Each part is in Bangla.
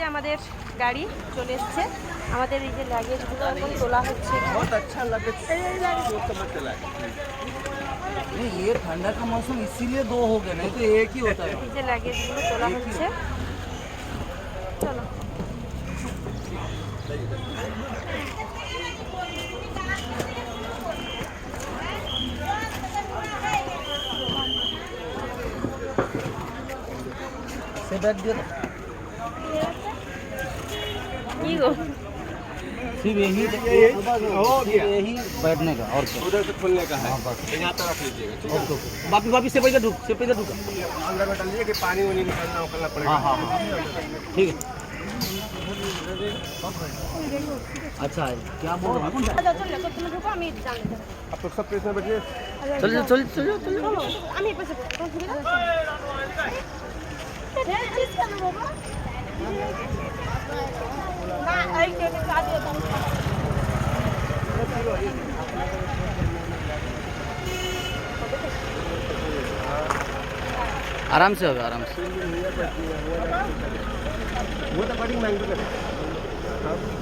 যে আমাদের গাড়ি চলে এসছে আমাদের এই যে লাগেজগুলো এখন তোলা হচ্ছে बहुत अच्छा लगे जो समझ चला नहीं ये ठंडा का मौसम इसीलिए दो हो गए नहीं तो एक ही होता है এই যে লাগেজগুলো তোলা হচ্ছে চলো से बैग दिया था की सिर्फ़ यही यही? बैठने का और क्या? उधर से खोलने का है। हाँ, बस। यहाँ पे लीजिएगा ठीक है? वापस वापस ढूक से पैसा ढूक अंदर में डालिए कि पानी वानी निकालना उकलना पड़ेगा। हाँ, हाँ हाँ ठीक है। अच्छा क्या बोल रहा हूँ? आप लोग सब प्रेस में बैठिए। चल चल चल चल। आराम से होगा, आराम से। वो तो बड़ी महँगी कर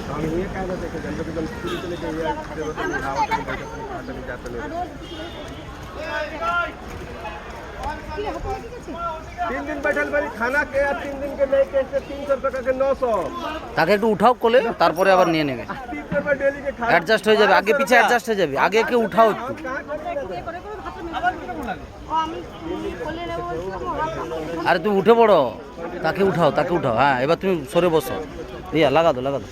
हम ये कह रहे थे कि गंदगी गंदगी पूरी चले गई है खड़े होते नहीं हवा चले जाते नहीं तीन दिन बैठल बड़ी खाना के और तीन दिन के नहीं के तीन सौ रुपये के नौ सौ তাকে একটু উঠাও কোলে তারপরে আবার নিয়ে নেবে तीन सौ रुपये डेली के खाना অ্যাডজাস্ট হয়ে যাবে আগে পিছে অ্যাডজাস্ট হয়ে যাবে আগে একে উঠাও একটু ও, আমি কোলে নেবো বলছিলাম, ও হাত- আরে তুমি উঠে পড়ো তাকে উঠাও তাকে উঠাও হ্যাঁ এবার তুমি সরে বসো ইয়া লাগা দো লাগা দো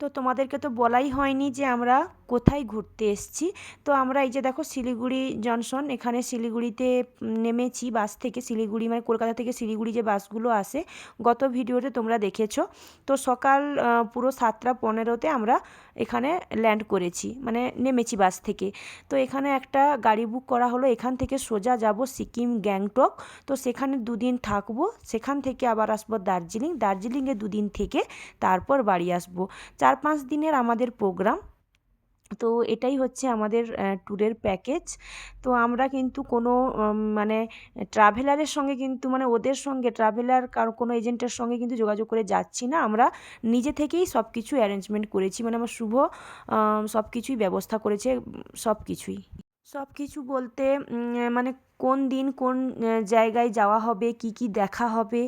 তো তোমাদেরকে তো বলাই হয়নি যে আমরা কোথায় ঘুরতে এসছি। তো আমরা এই যে দেখো শিলিগুড়ি জংশন, এখানে শিলিগুড়িতে নেমেছি বাস থেকে শিলিগুড়ি মানে কলকাতা থেকে শিলিগুড়ি যে বাসগুলো আসে, গত ভিডিওতে তোমরা দেখেছ। তো সকাল পুরো সাতটা পনেরোতে আমরা এখানে ল্যান্ড করেছি মানে নেমেছি বাস থেকে। তো এখানে একটা গাড়ি বুক করা হলো, এখান থেকে সোজা যাব সিকিম, গ্যাংটক। তো সেখানে দুদিন থাকব, সেখান থেকে আবার আসব দার্জিলিং। দার্জিলিংয়ে দুদিন থেকে তারপর বাড়ি আসব। চার পাঁচ দিনের আমাদের প্রোগ্রাম। তো এটাই হচ্ছে আমাদের ট্যুরের প্যাকেজ তো আমরা কিন্তু কোনো মানে ট্রাভেলারের সঙ্গে কিন্তু মানে ওদের সঙ্গে ট্রাভেলার কারও কোনো এজেন্টের সঙ্গে কিন্তু যোগাযোগ করে যাচ্ছি না। আমরা নিজে থেকেই সব কিছু অ্যারেঞ্জমেন্ট করেছি। মানে আমার শুভ সব কিছুই ব্যবস্থা করেছে সব কিছুই সব কিছু বলতে মানে কোন দিন কোন জায়গায় যাওয়া হবে, কি কি দেখা হবে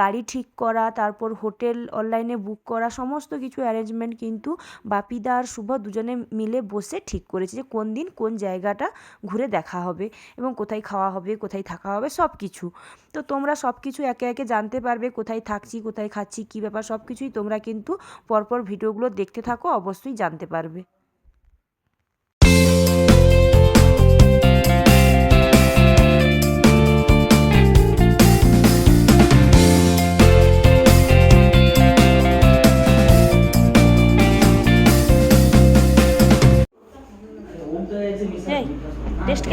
গাড়ি ঠিক করা, তারপর হোটেল অনলাইনে বুক করা, সমস্ত কিছু অ্যারেঞ্জমেন্ট কিন্তু বাপিদা আর শুভ দুজনে মিলে বসে ঠিক করেছে যে কোন দিন কোন জায়গাটা ঘুরে দেখা হবে এবং কোথায় খাওয়া হবে, কোথায় থাকা হবে সব কিছু তো তোমরা সব কিছু একে একে জানতে পারবে, কোথায় থাকছি, কোথায় খাচ্ছি, কী ব্যাপার সব কিছুই তোমরা কিন্তু পরপর ভিডিওগুলো দেখতে থাকো, অবশ্যই জানতে পারবে।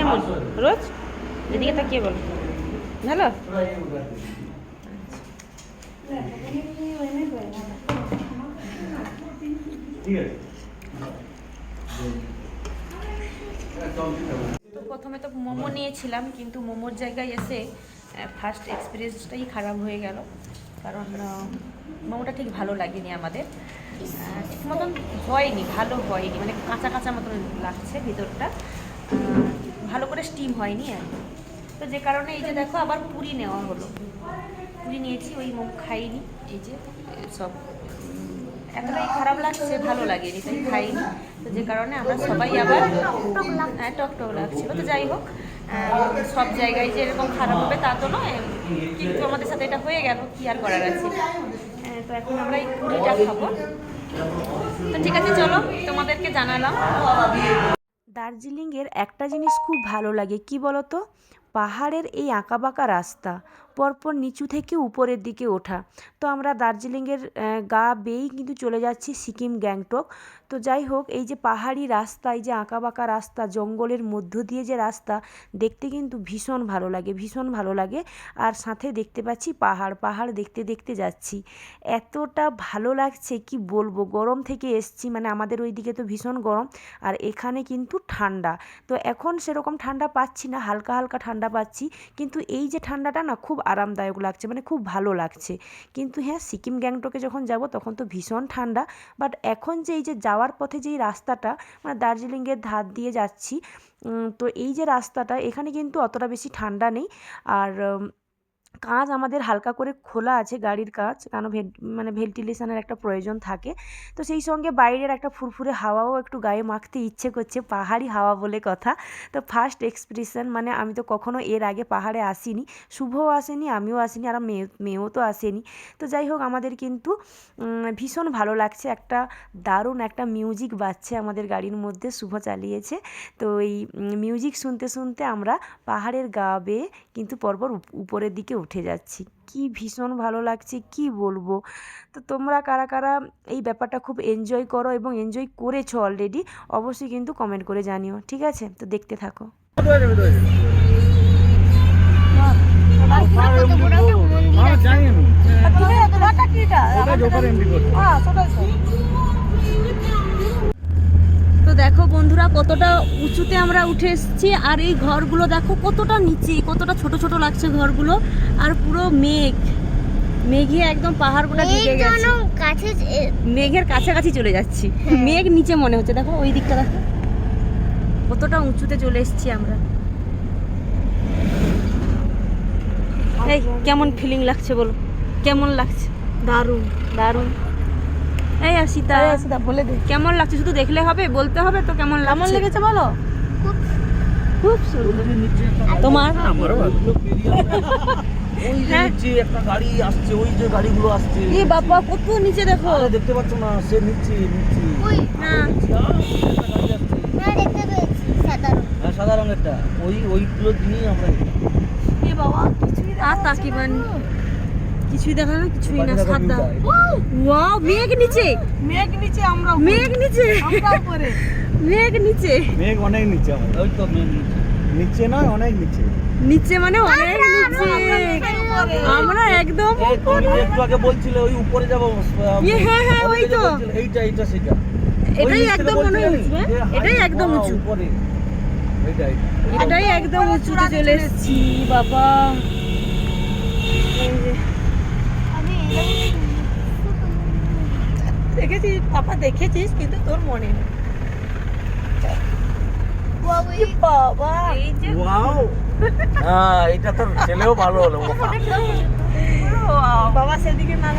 কেমন রোজ? এদিকে তাকিয়ে বলো। ভালো? তো প্রথমে তো মোমো নিয়েছিলাম, কিন্তু মোমোর জায়গায় এসে ফার্স্ট এক্সপিরিয়েন্সটাই খারাপ হয়ে গেল। কারণ মোমোটা ঠিক ভালো লাগেনি আমাদের। ঠিক মতন হয়নি, ভালো হয়নি মানে কাঁচা কাঁচা মতন লাগছে ভিতরটা। ভালো করে স্টিম হয়নি আর। তো যে কারণে এই যে দেখো আবার পুরি নেওয়া হলো। পুরি নিয়েছি ওই মোমো খাইনি এই যে সব। এতটাই খারাপ লাগছে ভালো লাগেনি তাই খাইনি। তো যে কারণে আমরা সবাই আবার হ্যাঁ টক টক লাগছিল। তো যাই হোক সব জায়গায় যে এরকম খারাপ হবে তা তো নয় কিন্তু আমাদের সাথে এটা হয়ে গেল কি আর করার আছে। আহ, তো এখন আমরা এই পুরিটা খাব। তো ঠিক আছে চলো তোমাদেরকে জানালাম। দার্জিলিংয়ের একটা জিনিস খুব ভালো লাগে। কি বলো তো পাহাড়ের এই আঁকাবাঁকা রাস্তা। পরপর নিচু থেকে উপরের দিকে ওঠা। তো আমরা দার্জিলিংয়ের গা বেয়েই কিন্তু চলে যাচ্ছি সিকিম, গ্যাংটক। তো যাই হোক, এই যে পাহাড়ি রাস্তা, এই যে আঁকাবাঁকা রাস্তা, জঙ্গলের মধ্য দিয়ে যে রাস্তা, দেখতে কিন্তু ভীষণ ভালো লাগে, ভীষণ ভালো লাগে। আর সাথে দেখতে পাচ্ছি পাহাড় পাহাড় দেখতে দেখতে যাচ্ছি। এতটা ভালো লাগছে, কি বলব? গরম থেকে এসছি মানে আমাদের ওই দিকে তো ভীষণ গরম, আর এখানে কিন্তু ঠান্ডা। তো এখন সেরকম ঠান্ডা পাচ্ছি না, হালকা হালকা ঠান্ডা ঠান্ডা পাচ্ছি, কিন্তু এই যে ঠান্ডাটা না খুব আরামদায়ক লাগছে মানে খুব ভালো লাগছে। কিন্তু হ্যাঁ সিকিম গ্যাংটকে যখন যাব তখন তো ভীষণ ঠান্ডা। বাট এখন যে এই যে যাওয়ার পথে যেই রাস্তাটা মানে দার্জিলিংয়ের ধার দিয়ে যাচ্ছি তো এই যে রাস্তাটা, এখানে কিন্তু অতটা বেশি ঠান্ডা নেই। আর কাঁচ আমাদের হালকা করে খোলা আছে গাড়ির কাঁচ কেন মানে ভেন্টিলেশনের একটা প্রয়োজন থাকে। তো সেই সঙ্গে বাইরের একটা ফুরফুরে হাওয়াও একটু গায়ে মাখতে ইচ্ছে করছে, পাহাড়ি হাওয়া বলে কথা। তো ফার্স্ট এক্সপ্রেশন মানে আমি তো কখনো এর আগে পাহাড়ে আসিনি, শুভও আসেনি, আমিও আসিনি, আর মেয়ে, মেয়েও তো আসেনি। তো যাই হোক, আমাদের কিন্তু ভীষণ ভালো লাগছে। একটা দারুণ একটা মিউজিক বাজছে আমাদের গাড়ির মধ্যে, শুভ চালিয়েছে। তো এই মিউজিক শুনতে শুনতে আমরা পাহাড়ের গা বেয়ে কিন্তু পরপর উপরের দিকে উঠে যাচ্ছি। কি ভীষণ ভালো লাগছে কি বলব? তো তোমরা কারা কারা এই ব্যাপারটা খুব এনজয় করো এবং এনজয় করেছ অলরেডি অবশ্যই কিন্তু কমেন্ট করে জানিও ঠিক আছে? তো দেখতে থাকো। তো দেখো বন্ধুরা কতটা উঁচুতে আমরা উঠে এসেছি আর এই ঘরগুলো দেখো কতটা নিচে কতটা ছোট ছোট লাগছে ঘরগুলো আর পুরো মেঘ। মেঘে একদম পাহাড়গুলো ঢেকে গেছে। কাছে মেঘের কাছাকাছি চলে যাচ্ছি। মেঘ নিচে মনে হচ্ছে দেখো ওই দিকটা দেখো। কতটা উঁচুতে চলে এসেছি আমরা। এই কেমন ফিলিং লাগছে বলো? কেমন লাগছে? দারুণ। দারুণ। এই আসিতা আসিতা বলে দে। কেমন লাগছে? শুধু দেখলে হবে বলতে হবে তো কেমন কেমন লেগেছে? বলো? খুব সুন্দর। তোমার? হ্যাঁ। একটা গাড়ি আসছে ওই যে গাড়িগুলো আসছে। এই বাবা কত নিচে দেখো। দেখতে পাচ্ছ না সে নিচ্ছে নিচ্ছে ওই। না না দেখতে পেয়েছি সাদা হ্যাঁ সাদা রঙেরটা। ওই ওইগুলো দিয়েই আমরা এ বাবা কিছুই আর তাকিবানি কিছুই দেখা না কিছুই না সাদা ওয়াও মেঘ নিচে। মেঘ নিচে আমরা মেঘ নিচে। আমরা উপরে। মেঘ নিচে। মেঘ অনেক নিচে আমার ওই তো মেন নিচে। নিচে নয় অনেক নিচে। নিচে মানে অনেক নিচে। আমরা একদম তুমি একটু আগে বলছিলে ওই উপরে যাব ইয়ে, হ্যাঁ, হ্যাঁ, ওই তো। এইটা এইটা সেটা এটাই একদম মনে হচ্ছে, এটাই একদম হ্যাঁ, উঁচু। উপরে। এটাই একদম উঁচুতে চলে এসেছি বাবা এই যে আমি এরকম- দেখেছিস পাপা দেখেছিস কিন্তু তোর মনে নেই। বাবা। ওয়াও এটা তোর ছেলেও ভালো হলো বাবা সেদিকে না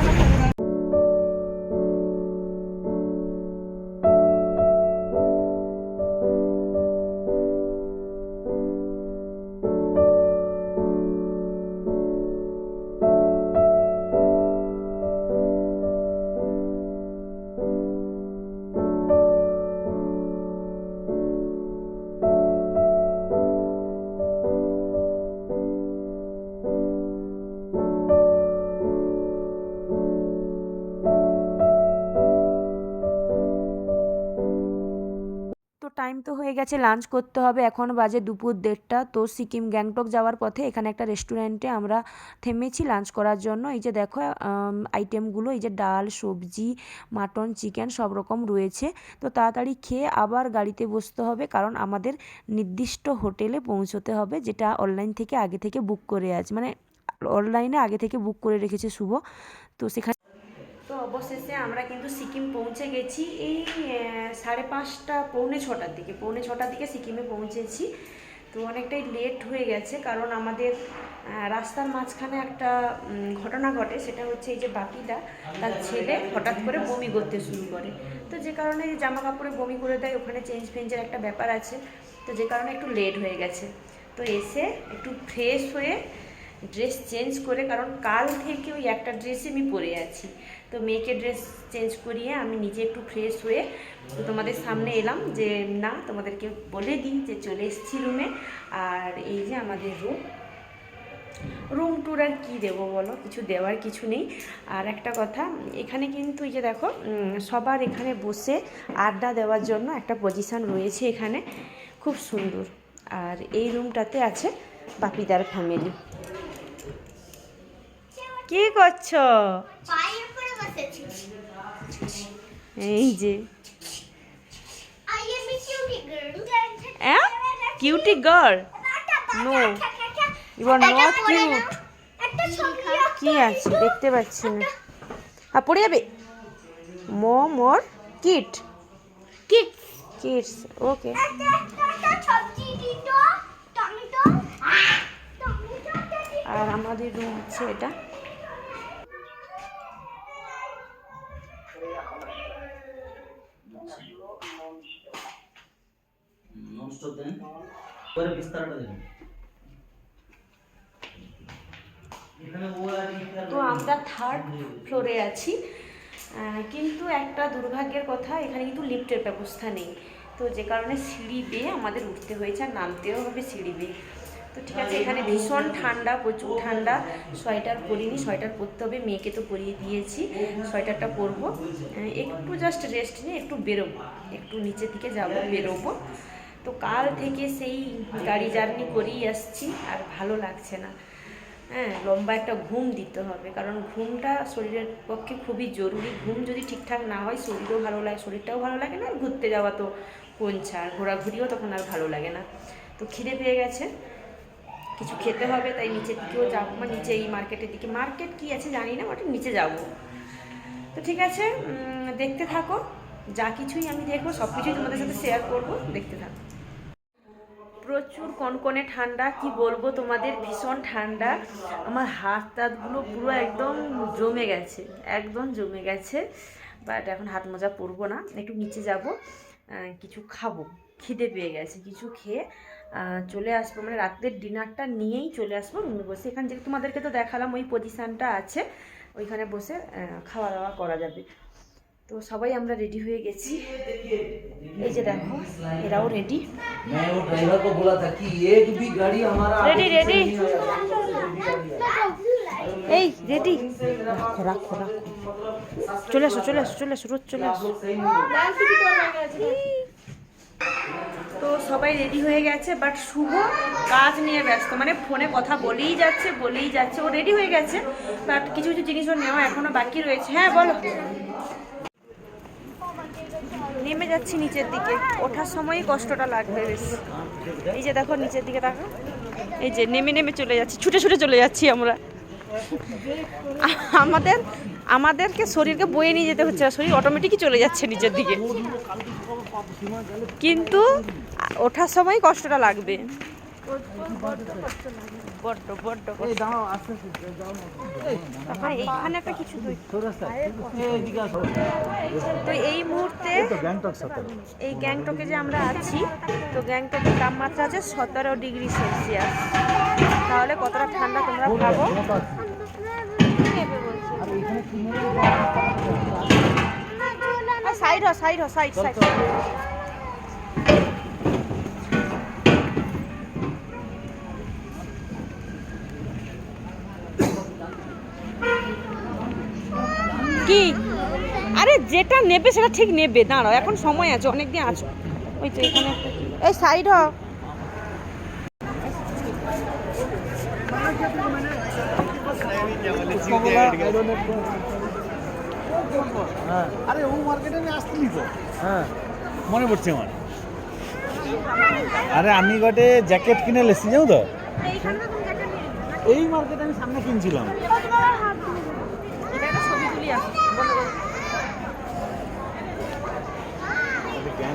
হয়ে গেছে লাঞ্চ করতে হবে। এখন বাজে দুপুর দেড়টা। তো সিকিম, গ্যাংটক যাওয়ার পথে এখানে একটা রেস্টুরেন্টে আমরা থেমেছি লাঞ্চ করার জন্য। এই যে দেখো আইটেমগুলো এই যে ডাল, সবজি মাটন চিকেন সব রকম রয়েছে। তো তাড়াতাড়ি খেয়ে আবার গাড়িতে বসতে হবে, কারণ আমাদের নির্দিষ্ট হোটেলে পৌঁছতে হবে, যেটা অনলাইন থেকে আগে থেকে বুক করে আছে। মানে অনলাইনে আগে থেকে বুক করে রেখেছে শুভ। তো সেখানে অবশেষে আমরা কিন্তু সিকিম পৌঁছে গেছি। এই সাড়ে পাঁচটা, পৌনে ছটার দিকে, পৌনে ছটার দিকে সিকিমে পৌঁছেছি। তো অনেকটাই লেট হয়ে গেছে কারণ আমাদের রাস্তার মাঝখানে একটা ঘটনা ঘটে, সেটা হচ্ছে এই যে বাকিটা তার ছেলে হঠাৎ করে বমি করতে শুরু করে। তো যে কারণে জামা কাপড়ে বমি করে দেয়, ওখানে চেঞ্জ ফেঞ্জের একটা ব্যাপার আছে। তো যে কারণে একটু লেট হয়ে গেছে। তো এসে একটু ফ্রেশ হয়ে ড্রেস চেঞ্জ করে, কারণ কাল থেকে ওই একটা ড্রেসই আমি পরে আছি। তো মেয়েকে ড্রেস চেঞ্জ করিয়ে আমি নিজে একটু ফ্রেশ হয়ে তোমাদের সামনে এলাম যে, না, তোমাদেরকে বলে দিই যে চলে এসেছি রুমে আর এই যে আমাদের রুম রুম ট্যুর আর কী দেবো বলো? কিছু দেওয়ার কিছু নেই। আর একটা কথা, এখানে কিন্তু এই যে দেখো সবার এখানে বসে আড্ডা দেওয়ার জন্য একটা পজিশান রয়েছে এখানে। খুব সুন্দর। আর এই রুমটাতে আছে বাপিদার ফ্যামিলি কি করছ। এই যে। Cutie girl No. You are not cute না কি আছে দেখতে পাচ্ছি না আর পড়ে যাবে মম ওর কিট কিডস কিডস ওকে আর আমাদের রুম হচ্ছে এটা। ননস্টপ দেন পরে বিস্তারটা দেবেন তো আমরা থার্ড ফ্লোরে আছি। কিন্তু একটা দুর্ভাগ্যের কথা এখানে কিন্তু লিফটের ব্যবস্থা নেই। তো যে কারণে সিঁড়ি বেয়ে আমাদের উঠতে হয়েছে আর নামতেও হবে সিঁড়ি বেয়ে। তো ঠিক আছে এখানে ভীষণ ঠান্ডা প্রচুর ঠান্ডা। সোয়েটার পরিনি সোয়েটার পরতে হবে মেয়েকে তো পরিয়ে দিয়েছি। সোয়েটারটা পরবো। একটু জাস্ট রেস্ট নিয়ে একটু বেরোবো। একটু নিচের দিকে যাব বেরোবো। তো কাল থেকে সেই গাড়ি জার্নি করেই আসছি, আর ভালো লাগছে না। হ্যাঁ লম্বা একটা ঘুম দিতে হবে, কারণ ঘুমটা শরীরের পক্ষে খুবই জরুরি। ঘুম যদি ঠিকঠাক না হয়, শরীরও ভালো লাগে শরীরটাও ভালো লাগে না, আর ঘুরতে যাওয়া তো কোন ছাড় ঘোরাঘুরিও তখন আর ভালো লাগে না। তো খিদে পেয়ে গেছে, কিছু খেতে হবে, তাই নিচের দিকেও যাব মানে নিচে এই মার্কেটের দিকে। মার্কেট কি আছে জানি না বাট নিচে যাব। তো ঠিক আছে দেখতে থাকো, যা কিছুই আমি দেখব সব কিছুই তোমাদের সাথে শেয়ার করব, দেখতে থাকো। প্রচুর কনকনে ঠান্ডা, কি বলব তোমাদের, ভীষণ ঠান্ডা। আমার হাত টাতগুলো পুরো একদম জমে গেছে, একদম জমে গেছে। বাট এখন হাত মোজা পরবো না, একটু নিচে যাব কিছু খাব। খিদে পেয়ে গেছে, কিছু খেয়ে চলে আসব। মানে রাতের ডিনারটা নিয়েই চলে আসব, রুমে বসে। এখান থেকে তোমাদেরকে তো দেখালাম, ওই পজিশানটা আছে। ওইখানে বসে খাওয়া দাওয়া করা যাবে। তো সবাই আমরা রেডি হয়ে গেছি। এই যে দেখো এরাও রেডি রেডি রেডি এই রেডি রাখো রাখো রাখো। চলে আসো চলে আসো চলে আসো রোজ চলে আসো। তো সবাই রেডি হয়ে গেছে বাট শুভ কাজ নিয়ে ব্যস্ত। মানে ফোনে কথা বলেই যাচ্ছে বলেই যাচ্ছে। ও রেডি হয়ে গেছে বাট কিছু কিছু জিনিসও নেওয়া এখনও বাকি রয়েছে। হ্যাঁ বলো। নেমে যাচ্ছি নিচের দিকে। ওঠার সময়ই কষ্টটা লাগবে বেশ। এই যে দেখো নিচের দিকে দেখো এই যে নেমে নেমে চলে যাচ্ছি, ছুটে ছুটে চলে যাচ্ছি আমরা। আমাদের, আমাদেরকে শরীরকে বয়ে নিয়ে যেতে হচ্ছে শরীর অটোমেটিকই চলে যাচ্ছে নিচের দিকে। কিন্তু ওঠার সময় কষ্টটা লাগবে। বড্ড বড্ড কষ্ট। হ্যাঁ, এইখানে একটা কিছু দই- তো এই মুহূর্তে এই গ্যাংটকে যে আমরা আছি তো গ্যাংটকের তাপমাত্রা আছে সতেরো ডিগ্রি সেলসিয়াস। তাহলে কতটা ঠান্ডা তোমরা ভাবো? সাইড হ সাইড হ সাইড সাইড কি আরে যেটা নেবে সেটা ঠিক নেবে। দাঁড়াও এখন সময় আছে অনেক দিন আছো। ওই তো এখানে এই সাইড হ। আরে ও মার্কেটে আমি আসছিলি তো। হ্যাঁ। মনে পড়ছে আমার। আরে আমি গটে জ্যাকেট কিনে লেছি জানো তো? এই মার্কেটে আমি সামনে কিনছিলাম।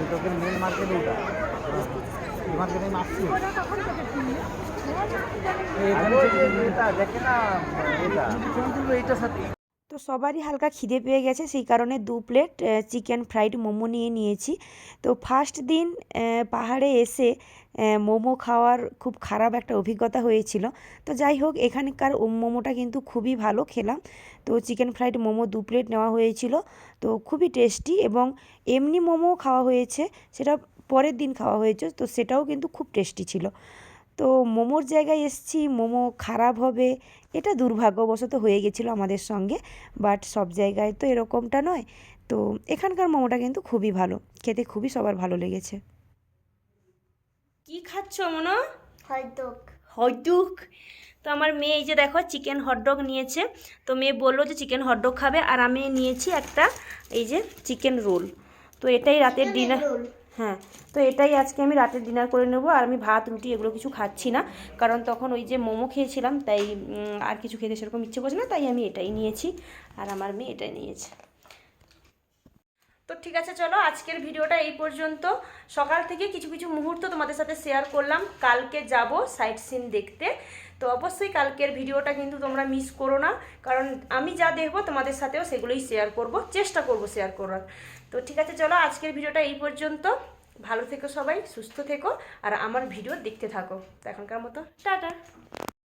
গ্যাংটকের মেন মার্কেট ওটা এই মার্কেটে আমি আসছি দেখে না এটা এইটার সাথে। তো সবারই হালকা খিদে পেয়ে গেছে, সেই কারণে দু প্লেট চিকেন ফ্রাইড মোমো নিয়ে নিয়েছি। তো ফার্স্ট দিন পাহাড়ে এসে মোমো খাওয়ার খুব খারাপ একটা অভিজ্ঞতা হয়েছিল। তো যাই হোক, এখানকার মোমোটা কিন্তু খুবই ভালো খেলাম। তো চিকেন ফ্রাইড মোমো দু প্লেট নেওয়া হয়েছিল। তো খুবই টেস্টি এবং এমনি মোমো খাওয়া হয়েছে, সেটা পরের দিন খাওয়া হয়েছে, তো সেটাও কিন্তু খুব টেস্টি ছিল। তো মোমোর জায়গায় এসছি মোমো খারাপ হবে এটা দুর্ভাগ্যবশত হয়ে গেছিল আমাদের সঙ্গে বাট সব জায়গায় তো এরকমটা নয়। তো এখানকার মোমোটা কিন্তু খুবই ভালো খেতে খুবই সবার ভালো লেগেছে। কি খাচ্ছ মনো? হয়তো হটডগ তো আমার মেয়ে এই যে দেখো চিকেন হটডগ নিয়েছে তো মেয়ে বলল যে চিকেন হটডগ খাবে আর আমি নিয়েছি একটা এই যে চিকেন রোল তো এটাই রাতের ডিনার হ্যাঁ তো এটাই আজকে আমি রাতের ডিনার করে নেব আর আমি ভাত, রুটি এগুলো কিছু খাচ্ছি না। কারণ তখন ওই যে মোমো খেয়েছিলাম, তাই আর কিছু খেতে সেরকম ইচ্ছে করছে না, তাই আমি এটাই নিয়েছি। আর আমার মেয়ে এটাই নিয়েছে। তো ঠিক আছে, চলো আজকের ভিডিওটা এই পর্যন্ত। সকাল থেকে কিছু কিছু মুহূর্ত তোমাদের সাথে শেয়ার করলাম। কালকে যাব সাইট সিন দেখতে। তো অবশ্যই কালকের ভিডিওটা কিন্তু তোমরা মিস করো না। কারণ আমি যা দেখব তোমাদের সাথেও সেগুলোই শেয়ার করব, চেষ্টা করব শেয়ার করার। তো ঠিক আছে, চলো আজকের ভিডিওটা এই পর্যন্ত। ভালো থেকো সবাই, সুস্থ থেকো, আর আমার ভিডিও দেখতে থাকো। তো এখনকার মতো, টাটা।